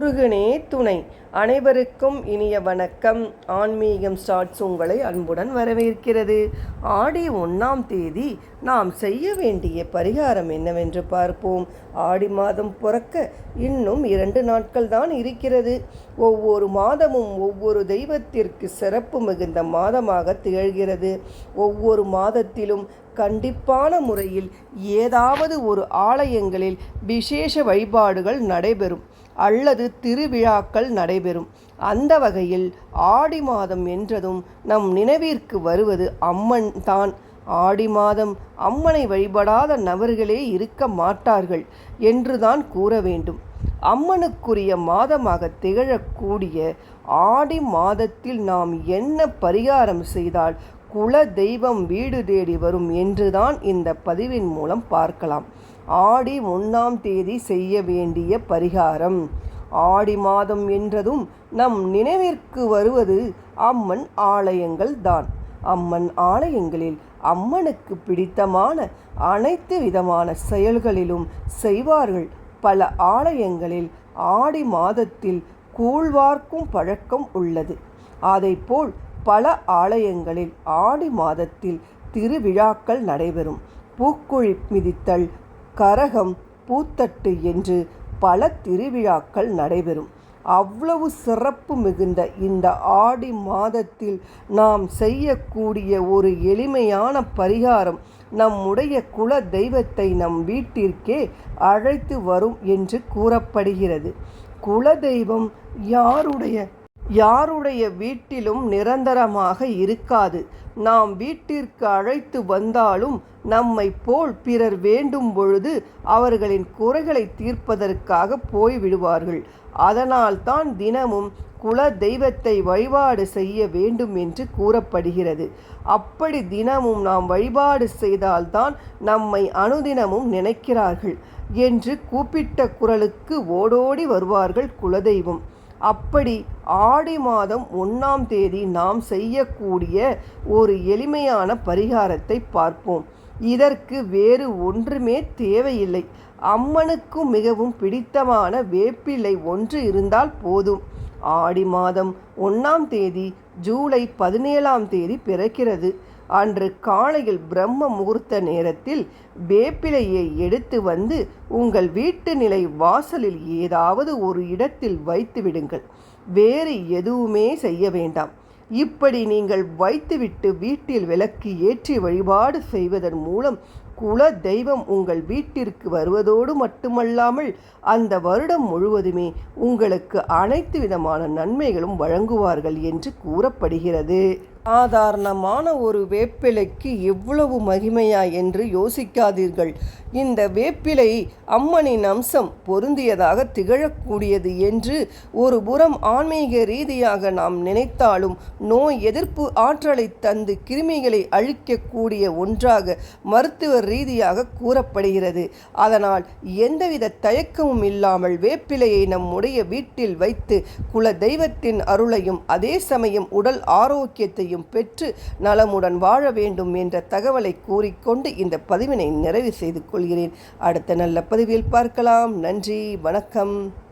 முருகனே துணை. அனைவருக்கும் இனிய வணக்கம். ஆன்மீகம் ஸ்டார்ட்ஸ் உங்களை அன்புடன் வரவேற்கிறது. ஆடி ஒன்றாம் தேதி நாம் செய்ய வேண்டிய பரிகாரம் என்னவென்று பார்ப்போம். ஆடி மாதம் பிறக்க இன்னும் இரண்டு நாட்கள் தான் இருக்கிறது. ஒவ்வொரு மாதமும் ஒவ்வொரு தெய்வத்திற்கு சிறப்பு மிகுந்த மாதமாக திகழ்கிறது. ஒவ்வொரு மாதத்திலும் கண்டிப்பான முறையில் ஏதாவது ஒரு ஆலயங்களில் விசேஷ வழிபாடுகள் நடைபெறும் அல்லது திருவிழாக்கள் நடைபெறும். அந்த வகையில் ஆடி மாதம் என்றதும் நம் நினைவிற்கு வருவது அம்மன் தான். ஆடி மாதம் அம்மனை வழிபடாத நபர்களே இருக்க மாட்டார்கள் என்றுதான் கூற வேண்டும். அம்மனுக்குரிய மாதமாக திகழக்கூடிய ஆடி மாதத்தில் நாம் என்ன பரிகாரம் செய்தால் குல தெய்வம் வீடு தேடி வரும் என்றுதான் இந்த பதிவின் மூலம் பார்க்கலாம். ஆடி ஒன்றாம் தேதி செய்ய வேண்டிய பரிகாரம். ஆடி மாதம் என்றதும் நம் நினைவிற்கு வருவது அம்மன் ஆலயங்கள் தான். அம்மன் ஆலயங்களில் அம்மனுக்கு பிடித்தமான அனைத்து விதமான செயல்களிலும் செய்வார்கள். பல ஆலயங்களில் ஆடி மாதத்தில் கூழ்வார்க்கும் பழக்கம் உள்ளது. அதைப்போல் பல ஆலயங்களில் ஆடி மாதத்தில் திருவிழாக்கள் நடைபெறும். பூக்குழி மிதித்தல் கரகம் பூத்தட்டு என்று பல திருவிழாக்கள் நடைபெறும். அவ்வளவு சிறப்பு மிகுந்த இந்த ஆடி மாதத்தில் நாம் செய்யக்கூடிய ஒரு எளிமையான பரிகாரம் நம்முடைய குல தெய்வத்தை நம் வீட்டிற்கே அழைத்து வரும் என்று கூறப்படுகிறது. குல தெய்வம் யாருடைய யாருடைய வீட்டிலும் நிரந்தரமாக இருக்காது. நாம் வீட்டிற்கு அழைத்து வந்தாலும் நம்மை போல் பிறர் வேண்டும் பொழுது அவர்களின் குறைகளை தீர்ப்பதற்காக போய்விடுவார்கள். அதனால்தான் தினமும் குல தெய்வத்தை வழிபாடு செய்ய வேண்டும் என்று கூறப்படுகிறது. அப்படி தினமும் நாம் வழிபாடு செய்தால்தான் நம்மை அனுதினமும் நினைக்கிறார்கள் என்று கூப்பிட்ட குரலுக்கு ஓடோடி வருவார்கள் குலதெய்வம். அப்படி ஆடி மாதம் ஒன்றாம் தேதி நாம் செய்யக்கூடிய ஒரு எளிமையான பரிகாரத்தை பார்ப்போம். இதற்கு வேறு ஒன்றுமே தேவையில்லை. அம்மனுக்கு மிகவும் பிடித்தமான வேப்பிலை ஒன்று இருந்தால் போதும். ஆடி மாதம் ஒன்றாம் தேதி ஜூலை பதினேழாம் தேதி பிறக்கிறது. அன்று காலையில் பிரம்ம முகூர்த்த நேரத்தில் வேப்பிலையை எடுத்து வந்து உங்கள் வீட்டு நிலை வாசலில் ஏதாவது ஒரு இடத்தில் வைத்து விடுங்கள். வேறு எதுவுமே செய்ய வேண்டாம். இப்படி நீங்கள் வைத்துவிட்டு வீட்டில் விளக்கு ஏற்றி வழிபாடு செய்வதன் மூலம் குல தெய்வம் உங்கள் வீட்டிற்கு வருவதோடு மட்டுமல்லாமல் அந்த வருடம் முழுவதுமே உங்களுக்கு அனைத்து விதமான நன்மைகளும் வழங்குவார்கள் என்று கூறப்படுகிறது. சாதாரணமான ஒரு வேப்பிலைக்கு எவ்வளவு மகிமையா என்று யோசிக்காதீர்கள். இந்த வேப்பிலை அம்மனின் அம்சம் பொருந்தியதாக திகழக்கூடியது என்று ஒரு புறம் ஆன்மீக ரீதியாக நாம் நினைத்தாலும் நோய் எதிர்ப்பு ஆற்றலை தந்து கிருமிகளை அழிக்கக்கூடிய ஒன்றாக மருத்துவ ரீதியாக கூறப்படுகிறது. அதனால் எந்தவித தயக்கமும் இல்லாமல் வேப்பிலையை நம்முடைய வீட்டில் வைத்து குல தெய்வத்தின் அருளையும் அதே சமயம் உடல் ஆரோக்கியத்தையும் பெற்று நலமுடன் வாழ வேண்டும் என்ற தகவலை கூறிக்கொண்டு இந்த பதிவினை நிறைவு செய்து கொள்கிறேன். அடுத்த நல்ல பதிவில் பார்க்கலாம். நன்றி வணக்கம்.